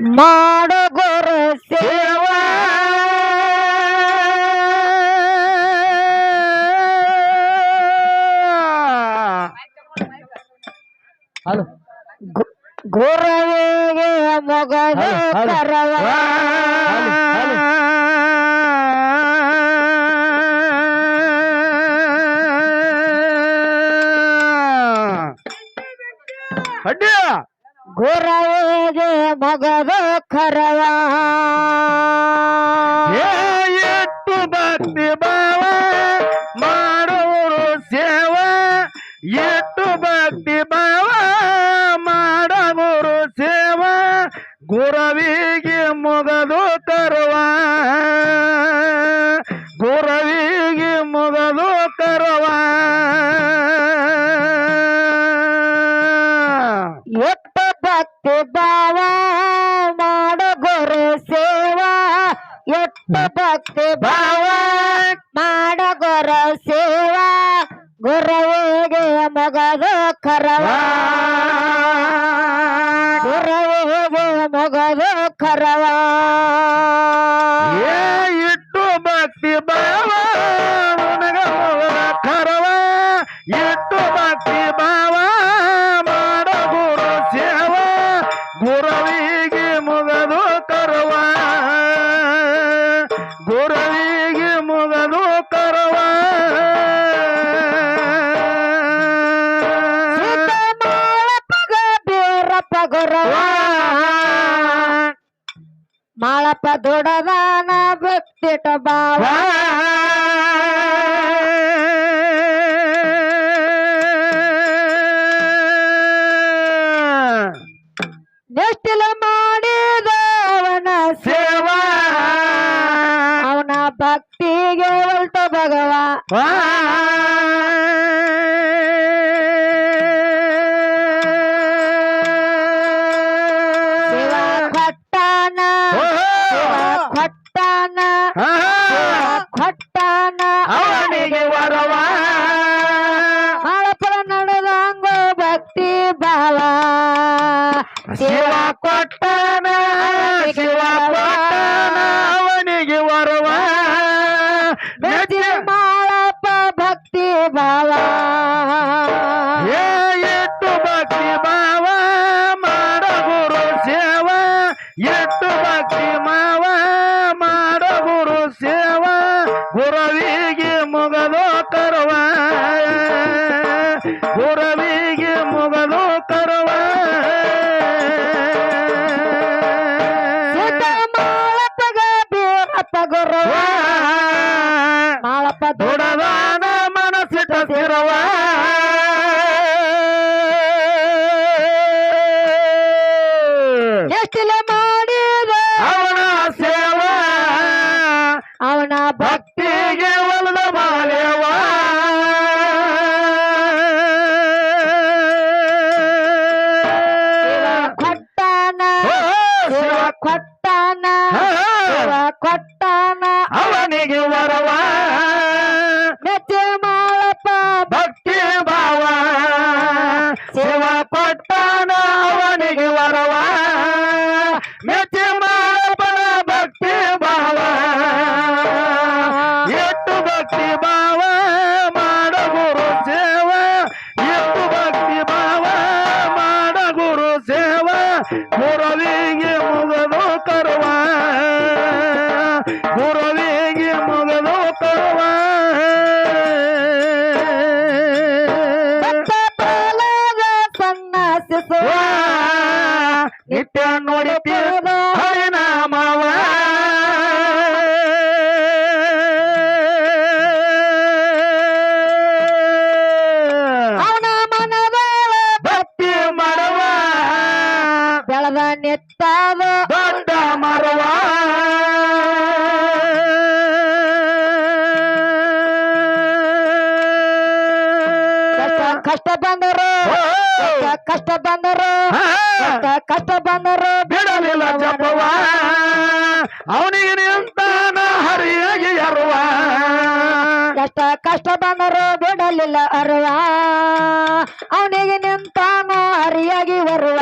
ಮಾಡು ಗುರು ಸೇವಾ ಹಲೋ ಗುರುವಿಗೆ ಹಲೋ. ಕರವ. ಅಡ್ಡಿ ಗುರುವಿಗೆ ಮಗದು ಕರವ. ಎಟ್ಟು ಭಕ್ತಿ ಭಾವ ಮಾಡುವರು ಸೇವಾ. ಎಟ್ಟು ಭಕ್ತಿ ಭಾವ ಮಾಡಗುರು ಸೇವಾ. ಗುರವಿಗೆ ಮೊಗದು ತರುವ ಗುರವಿಗೆ ಮೊಗದು ತರುವ ಎತ್ತ ಭಕ್ತಿ ಭಾವ ಮಾಡು ಗುರು ಸೇವಾ ಎತ್ತ ಭಕ್ತಿ ಭಾವ ಮಾಡ ಗುರು ಸೇವಾ, ಗುರುವಿಗೆ ಮಗದು ಕರವ. ಗುರುವಿಗೆ ಮಗದು ಕರವ. ಇಟ್ಟು ಭಕ್ತಿ ಭಾವ ಕರವ. ಇಟ್ಟು ಭಕ್ತಿ ದೊಡದಾನ ಭಕ್ತಿಟ ಭಾವ ಗುರವಿಗೆ ಮುಗದು ಕರವ ಸುತ ಮಾಳಪ್ಪಗ ಬೀರಪ್ಪ ಗುರುವ ಮಾಳಪ್ಪ ದೊಡ ದೊಡದಾನ ಮನಸ್ಸಿಟ ಸಿರವ ಎಷ್ಟಿಲ ಕೊಟ್ಟಾನ ಅವನಿಗೆ ವರವ ಕಷ್ಟ ಬಂದರು ಬಿಡಲಿಲ್ಲ ಅರುವ. ಅವನಿಗೆ ನಿಂತಾನು ಹರಿಯಾಗಿ ಬರುವ.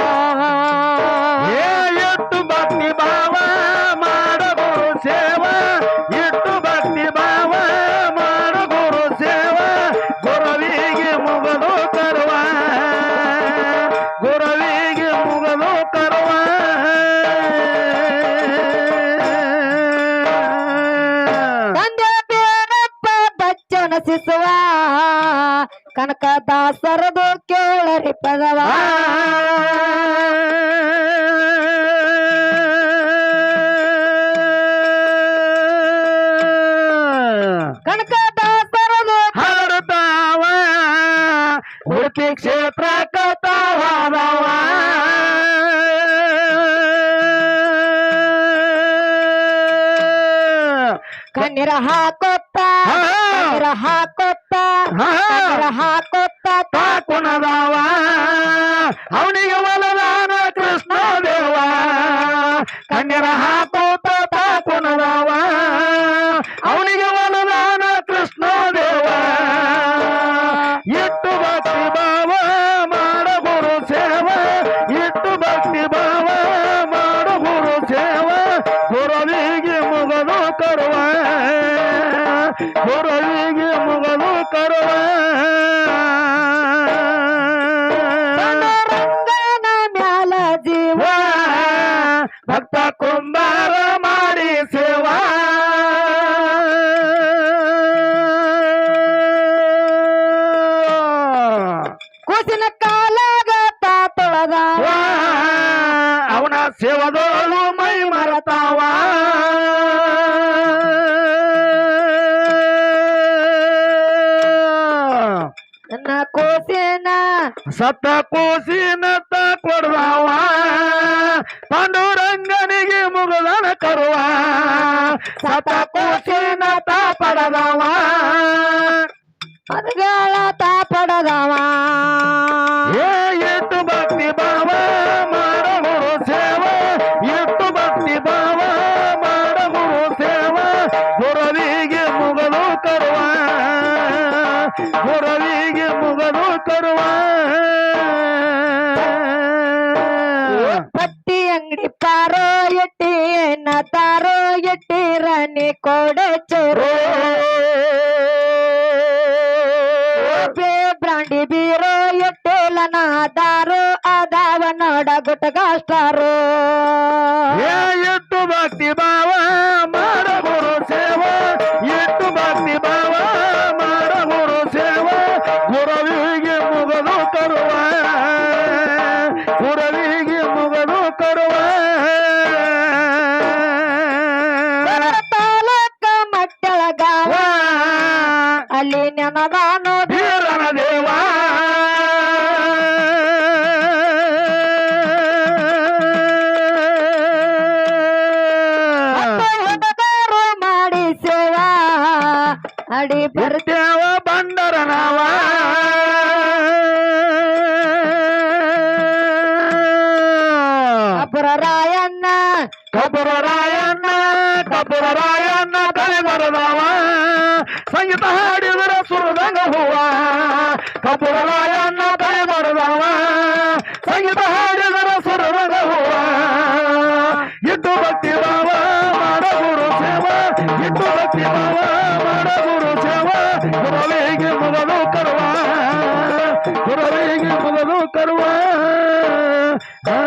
ಕ್ಷೇತ್ರ ಕತಾವಾದವ ಕಣ್ಣೀರ ಹಾಕೊತ್ತ. ಕಣ್ಣೀರ ಹಾಕೊತ್ತ. ಕಣ್ಣೀರ ಹಾಕೊತ್ತ ತಾಕುಣದವ ಅವನಿಗೆ ಒಲದಾನ ಕೃಷ್ಣ ದೇವ ಕಣ್ಣೀರ ಹಾಕೋತ ತಾಕುಣದವ ಸತ್ತ ಕೂಸಿನ ತ ಕೊಡ್ದಾವ. ಪಾಂಡುರಂಗನಿಗೆ ಮುಗದನ ಕರುವ. ಸತ ಕೂಸಿನ ತ ಪಡದವ. ರಾಣಿ ಕೋಡೆ ಚೋರು. ಬೇ ಬ್ರಾಂಡಿ ಬೀರೋ ಎಟ್ಟೇಲನ ದಾರು ಅದಾವ ನೋಡ ಗುಟಗಾಸ್ಟಾರು ಅಲ್ಲಿ ನೆನದಾನು ಧೀರನ ದೇವ. ಮಾಡಿ ಸೇವಾ ಅಡಿ ಬರ್ತಿ ಬರ್ತೇವ ಬಂಡರ ನಾವ ಅಪುರ ರಾಯಣ್ಣ. ಕಪುರ ರಾಯಣ್ಣ ಕಪುರ ರಾಯಣ್ಣ ಕಲೆ ಬರದವ ಸಂಗೀತ ಹಾಡಿದರ ಸುರದಂಗ ಇದ್ದು ಭಕ್ತಿ ಭಾವ ಮಾಡ ಗುರು ಸೇವ ಇದ್ದು ಭಕ್ತಿ ಭಾವ ಮಾಡ ಗುರು ಸೇವ ಗುರವಿಗೆ ಮೊದಲು ಕರುವ ಗುರವಿಗೆ ಮೊದಲು ಕರುವ ಆ,